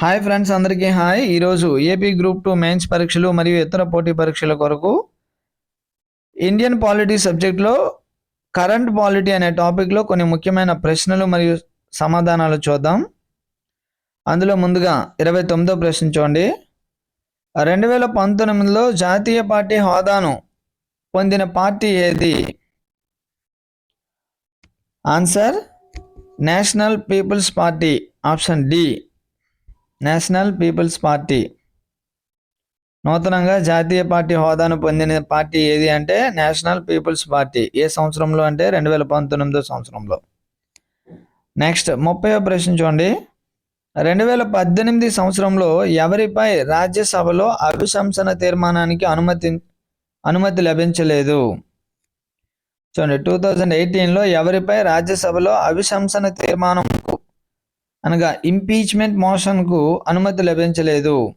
Hi friends అందరికీ hi. ఈరోజు AP group two mains పరీక్షలు మరియు ఇతర పోటీ పరీక్షల కొరకు ఇండియన్ పాలిటీ సబ్జెక్ట్లో కరెంట్ పాలిటీ అనే టాపిక్లో కొన్ని ముఖ్యమైన ప్రశ్నలు మరియు సమాధానాలు చూద్దాం. అందులో ముందుగా ఇరవై తొమ్మిదో ప్రశ్న చూడండి. రెండు వేల పంతొమ్మిదిలో జాతీయ పార్టీ హోదాను పొందిన పార్టీ ఏది? Answer National People's Party option D. National People's Party. నూతనంగా జాతీయ పార్టీ హోదాను పొందిన పార్టీ ఏది అంటే నేషనల్ పీపుల్స్ పార్టీ. ఏ సంవత్సరంలో అంటే రెండు వేల పంతొమ్మిదో సంవత్సరంలో. నెక్స్ట్ ముప్పై ప్రశ్న చూడండి. రెండు వేల పద్దెనిమిది సంవత్సరంలో ఎవరిపై రాజ్యసభలో అభిశంసన తీర్మానానికి అనుమతి అనుమతి లభించలేదు. చూడండి టూ థౌజండ్ ఎయిటీన్లో ఎవరిపై రాజ్యసభలో అభిశంసన తీర్మానం అనగా ఇంపీచ్మెంట్ మోషన్కు అనుమతి లభించలేదు.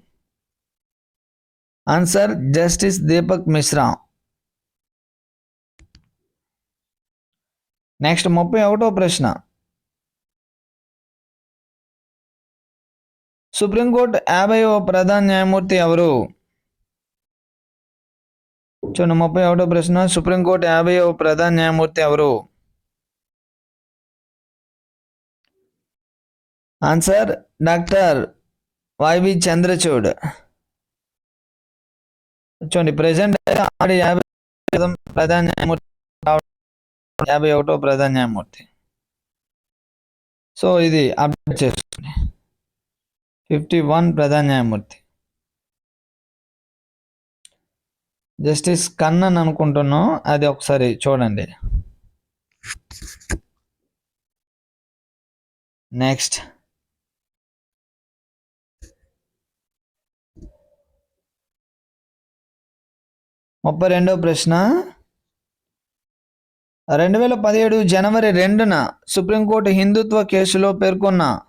Answer justice Deepak Mishra next ముప్పై ఒకటో ప్రశ్న. సుప్రీంకోర్టు యాభైవ ప్రధాన న్యాయమూర్తి ఎవరు? చూడండి ముప్పై ఒకటో ప్రశ్న. సుప్రీంకోర్టు యాభైవ ప్రధాన న్యాయమూర్తి ఎవరు? Answer doctor YV Chandrachud. చూడండి ప్రజెంట్ ఆడి యాభై ప్రధాన న్యాయమూర్తి యాభై ఒకటో ప్రధాన న్యాయమూర్తి. సో ఇది అప్డేట్ చేసుకోండి ఫిఫ్టీ వన్ ప్రధాన న్యాయమూర్తి. జస్టిస్ కన్నన్ అనుకుంటున్నాం అది ఒకసారి చూడండి. నెక్స్ట్. ముప్పై రెండవ ప్రశ్న. రెండు వేల పదిహేడు జనవరి రెండున సుప్రీంకోర్టు హిందుత్వ కేసులో పేర్కొన్న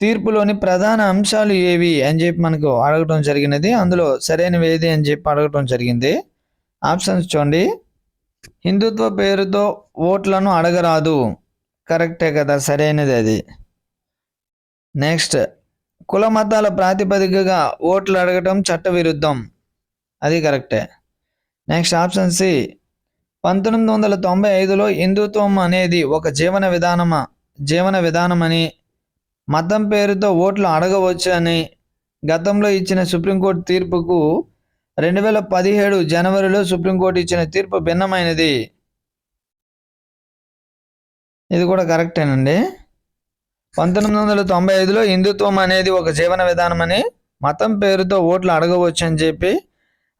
తీర్పులోని ప్రధాన అంశాలు ఏవి అని చెప్పి మనకు అడగటం జరిగినది. అందులో సరైనవి ఏది అని చెప్పి అడగటం జరిగింది. ఆప్షన్స్ చూడండి. హిందుత్వ పేరుతో ఓట్లను అడగరాదు. కరెక్టే కదా సరైనది అది. నెక్స్ట్ కుల మతాల ప్రాతిపదికగా ఓట్లు అడగటం చట్టవిరుద్ధం. అది కరెక్టే. Next option C. పంతొమ్మిది వందల తొంభై ఐదులో హిందుత్వం అనేది ఒక జీవన విధానమా? జీవన విధానమని మతం పేరుతో ఓట్లు అడగవచ్చు అని గతంలో ఇచ్చిన సుప్రీంకోర్టు తీర్పుకు రెండు వేల పదిహేడు జనవరిలో సుప్రీంకోర్టు ఇచ్చిన తీర్పు భిన్నమైనది. ఇది కూడా కరెక్టేనండి. పంతొమ్మిది వందల తొంభై ఐదులో హిందుత్వం అనేది ఒక జీవన విధానమని మతం పేరుతో ఓట్లు అడగవచ్చు అని చెప్పి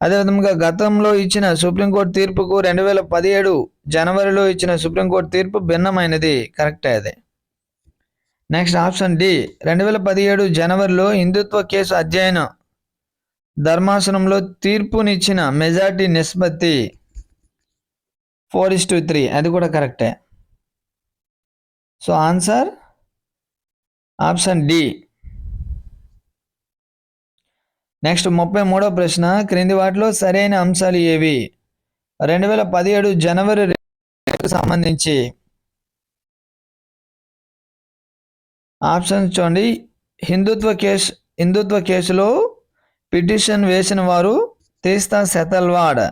అదేవిధంగా గతంలో ఇచ్చిన సుప్రీంకోర్టు తీర్పుకు రెండు వేల పదిహేడు జనవరిలో ఇచ్చిన సుప్రీంకోర్టు తీర్పు భిన్నమైనది. కరెక్టే అది. Next option D. రెండు వేల పదిహేడు జనవరిలో హిందుత్వ కేసు అధ్యయనం ధర్మాసనంలో తీర్పునిచ్చిన మెజార్టీ నిష్పత్తి ఫోర్ ఇస్ టు త్రీ. అది కూడా కరెక్టే. So answer option D. Next ముప్పై మూడో ప్రశ్న క్రింది వాటిలో సరైన అంశాలు ఏవి? రెండు వేల పదిహేడు జనవరి సంబంధించి. ఆప్షన్స్ చూడండి. హిందుత్వ కేసు హిందుత్వ కేసులో పిటిషన్ వేసిన వారు తీస్తా సెతల్వాడ్.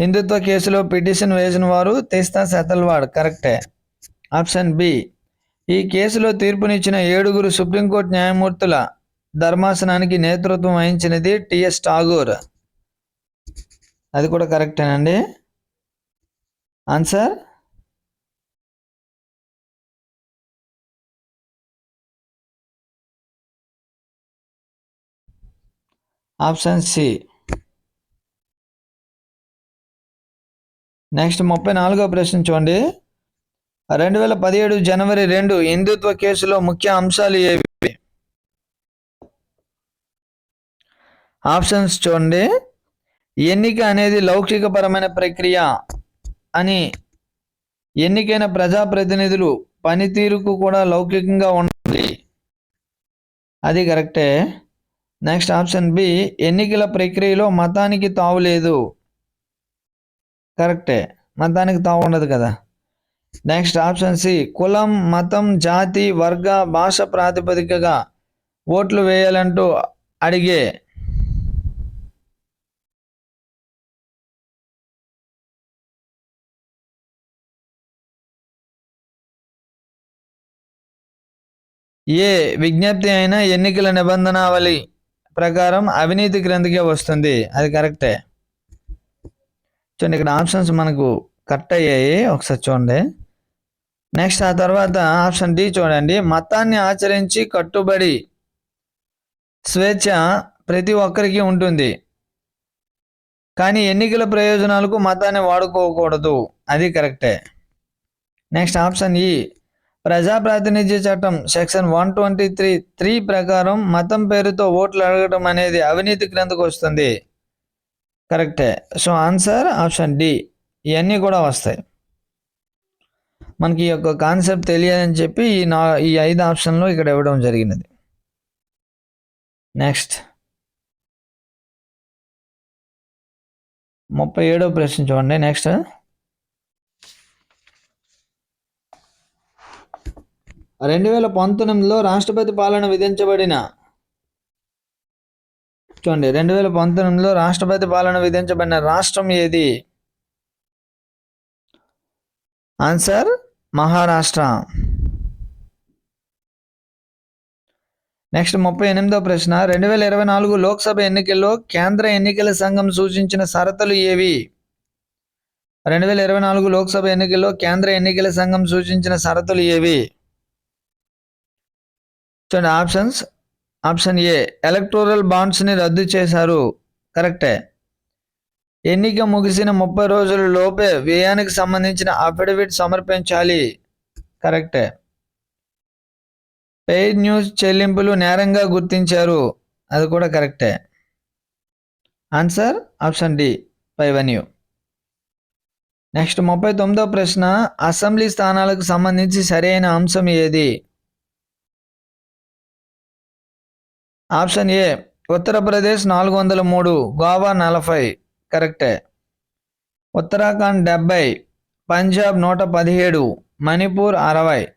హిందుత్వ కేసులో పిటిషన్ వేసిన వారు తీస్తా సెతల్వాడ్. కరెక్టే. Option B. ఈ కేసులో తీర్పునిచ్చిన ఏడుగురు సుప్రీంకోర్టు న్యాయమూర్తుల ధర్మాసనానికి నేతృత్వం వహించినది టిఎస్ ఠాగూర్. అది కూడా కరెక్టేనండి ఆన్సర్ ఆప్షన్ సి నెక్స్ట్ ముప్పై నాలుగో ప్రశ్న చూడండి. రెండు వేల పదిహేడు జనవరి రెండు హిందుత్వ కేసులో ముఖ్య అంశాలు ఏవి? ఆప్షన్స్ చూడండి. ఎన్నిక అనేది లౌకికపరమైన ప్రక్రియ అని ఎన్నికైన ప్రజాప్రతినిధులు పనితీరుకు కూడా లౌకికంగా ఉండాలి. అది కరెక్టే. నెక్స్ట్ ఆప్షన్ బి ఎన్నికల ప్రక్రియలో మతానికి తావు లేదు. కరెక్టే. మతానికి తావు ఉండదు కదా. నెక్స్ట్ ఆప్షన్ సి కులం మతం జాతి వర్గ భాష ప్రాతిపదికగా ఓట్లు వేయాలంటూ అడిగే ఏ విజ్ఞప్తి అయినా ఎన్నికల నిబంధనావళి ప్రకారం అవినీతి క్రిందకే వస్తుంది. అది కరెక్టే. చూడండి ఇక్కడ ఆప్షన్స్ మనకు కట్ అయ్యాయి. ఒకసారి చూడండి. నెక్స్ట్ ఆ తర్వాత ఆప్షన్ డి చూడండి. మతాన్ని ఆచరించి కట్టుబడి స్వేచ్ఛ ప్రతి ఒక్కరికి ఉంటుంది. కానీ ఎన్నికల ప్రయోజనాలకు మతాన్ని వాడుకోకూడదు. అది కరెక్టే. నెక్స్ట్ ఆప్షన్ ఈ ప్రజా ప్రాతినిధ్య చట్టం section one twenty three three ప్రకారం మతం పేరుతో ఓట్లు అడగడం అనేది అవినీతి క్రిందకు వస్తుంది. కరెక్టే. So answer option D. ఇవన్నీ కూడా వస్తాయి. మనకి ఈ యొక్క కాన్సెప్ట్ తెలియాలని చెప్పి ఈ నా ఈ ఐదు ఆప్షన్లు ఇక్కడ ఇవ్వడం జరిగినది. నెక్స్ట్. ముప్పై ఏడో ప్రశ్న చూడండి. నెక్స్ట్. రెండు వేల పంతొమ్మిదిలో రాష్ట్రపతి పాలన విధించబడిన చూడండి రెండు వేల పంతొమ్మిదిలో రాష్ట్రపతి పాలన విధించబడిన రాష్ట్రం ఏది? ఆన్సర్ మహారాష్ట్ర. నెక్స్ట్ ముప్పై ఎనిమిదో ప్రశ్న రెండు వేల ఇరవై నాలుగు లోక్సభ ఎన్నికల్లో కేంద్ర ఎన్నికల సంఘం సూచించిన షరతులు ఏవి? రెండు వేల ఇరవై నాలుగు లోక్సభ ఎన్నికల్లో కేంద్ర ఎన్నికల సంఘం సూచించిన షరతులు ఏవి? చూడండి ఆప్షన్స్ ఆప్షన్ ఏ ఎలక్టోరల్ బాండ్స్ని రద్దు చేశారు. కరెక్టే ఎన్నిక ముగిసిన ముప్పై రోజుల లోపే వ్యయానికి సంబంధించిన అఫిడవిట్ సమర్పించాలి. కరెక్టే పెయిడ్ న్యూస్ చెల్లింపులు నేరంగా గుర్తించారు. అది కూడా కరెక్టే ఆన్సర్ ఆప్షన్ డి పైవన్యూ నెక్స్ట్ ముప్పై తొమ్మిదో ప్రశ్న అసెంబ్లీ స్థానాలకు సంబంధించి సరైన అంశం ఏది? ఆప్షన్ ఏ ఉత్తరప్రదేశ్ నాలుగు వందల మూడు గోవా నలభై కరెక్టే. ఉత్తరాఖండ్ డెబ్బై పంజాబ్ నూట పదిహేడు మణిపూర్ అరవై.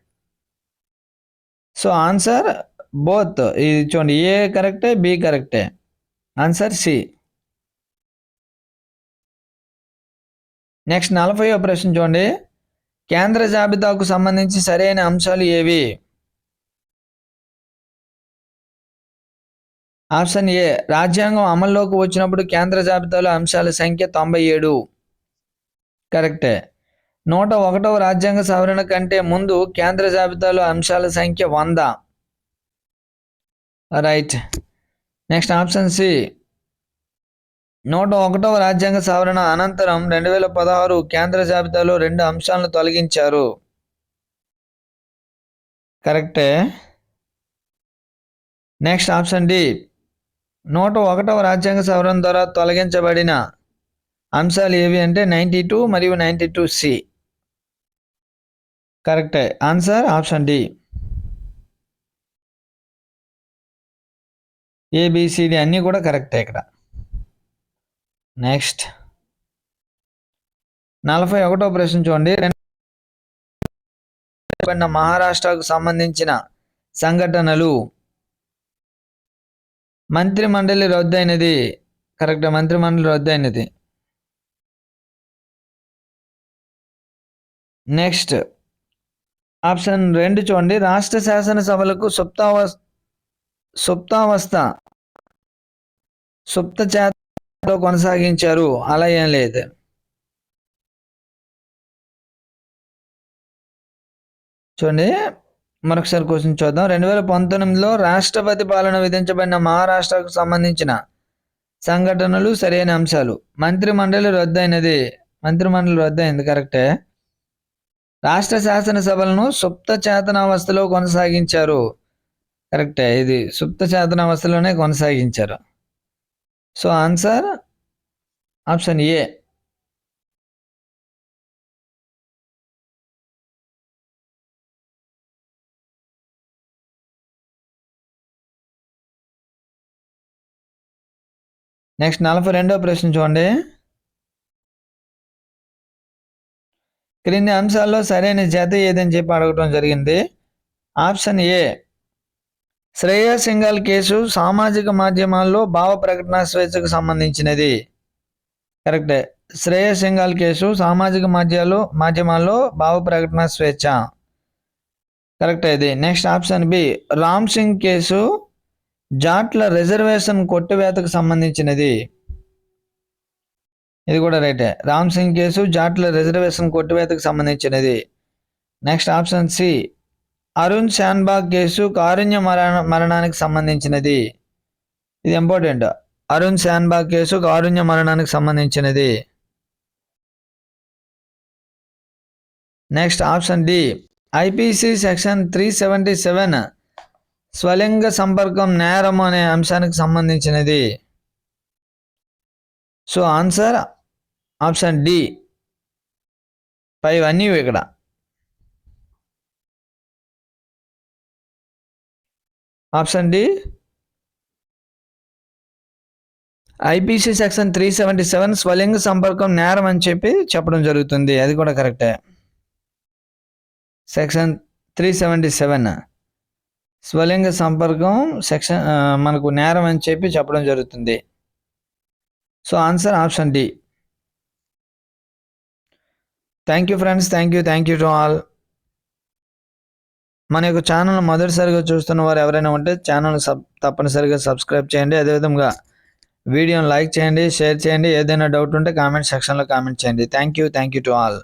So answer both. ఇది చూడండి ఏ కరెక్టే బి కరెక్టే. Answer C. నెక్స్ట్ నలభై ప్రశ్న చూడండి. కేంద్ర జాబితాకు సంబంధించి సరైన అంశాలు ఏవి? ఆప్షన్ ఏ రాజ్యాంగం అమల్లోకి వచ్చినప్పుడు కేంద్ర జాబితాలో అంశాల సంఖ్య తొంభై ఏడు. కరెక్టే. నూట ఒకటవ రాజ్యాంగ సవరణ కంటే ముందు కేంద్ర జాబితాలో అంశాల సంఖ్య వంద. రైట్. నెక్స్ట్ ఆప్షన్ సి నూట ఒకటవ రాజ్యాంగ సవరణ అనంతరం రెండు వేల పదహారు కేంద్ర జాబితాలో రెండు అంశాలను తొలగించారు. కరెక్టే. నెక్స్ట్ ఆప్షన్ డి నూట ఒకటవ రాజ్యాంగ సవరణ ద్వారా తొలగించబడిన అంశాలు ఏవి అంటే నైంటీ టూ మరియు నైంటీ టూ సి. కరెక్టే ఆన్సర్ ఆప్షన్ డి ఏబిసిడి అన్నీ కూడా కరెక్టే ఇక్కడ. నెక్స్ట్ నలభై ఒకటో ప్రశ్న చూడండి. రెండు మహారాష్ట్రకు సంబంధించిన సంఘటనలు మంత్రి మండలి రద్దయినది. కరెక్ట్ మంత్రి మండలి రద్దయినది. నెక్స్ట్ ఆప్షన్ రెండు చూడండి. రాష్ట్ర శాసనసభలకు సుప్తావస్థ సుప్తావస్థ సుప్త చేతలో కొనసాగించారు. అలా ఏం లేదు. చూడండి. మరొకసారి క్వశ్చన్ చూద్దాం. రెండు వేల పంతొమ్మిదిలో రాష్ట్రపతి పాలన విధించబడిన మహారాష్ట్రకు సంబంధించిన సంఘటనలు సరైన అంశాలు. మంత్రి మండలి రద్దయినది. మంత్రి మండలి రద్దయింది కరెక్టే రాష్ట్ర శాసనసభలను సుప్త చేతనావస్థలో కొనసాగించారు. కరెక్టే ఇది సుప్త చేతనావస్థలోనే కొనసాగించారు. So answer option A next నలభై రెండో ప్రశ్న చూడండి. క్రింది అంశాల్లో సరైన జత ఏదని చెప్పి అడగటం జరిగింది. Option A Shreya Singhal case సామాజిక మాధ్యమాల్లో భావ ప్రకటన స్వేచ్ఛకు సంబంధించినది. కరెక్టే. శ్రేయ సింఘాల్ కేసు సామాజిక మాధ్యాలు మాధ్యమాల్లో భావ ప్రకటన స్వేచ్ఛ. కరెక్ట్ ఇది. Next option B Ram Singh case జాట్ల reservation కొట్టివేతకు సంబంధించినది. ఇది కూడా రైటే. రామ్ సింగ్ కేసు జాట్ల రిజర్వేషన్ కొట్టివేతకు సంబంధించినది. Next option C. Arun Shanbaug case కారుణ్య మరణ మరణానికి సంబంధించినది. ఇది ఇంపార్టెంట్. అరుణ్ శాన్బాగ్ కేసు కారుణ్య మరణానికి సంబంధించినది. Next option D. IPC section three seventy seven స్వలింగ సంపర్కం నేరం అనే అంశానికి సంబంధించినది. So answer option D. Five అన్నీ ఇక్కడ. Option D. IPC section three seventy seven స్వలింగ సంపర్కం నేరం అని చెప్పి చెప్పడం జరుగుతుంది. అది కూడా కరెక్టే. Section three seventy seven. స్వలింగ సంపర్కం సెక్షన్ మనకు నేరం అని చెప్పి చెప్పడం జరుగుతుంది. So answer option D. Thank you friends thank you thank you to all. మన యొక్క ఛానల్ మొదటిసారిగా చూస్తున్న వారు ఎవరైనా ఉంటే ఛానల్ సబ్ తప్పనిసరిగా సబ్స్క్రైబ్ చేయండి. అదేవిధంగా వీడియోని లైక్ చేయండి షేర్ చేయండి. ఏదైనా డౌట్ ఉంటే కామెంట్ సెక్షన్లో కామెంట్ చేయండి. Thank you thank you to all.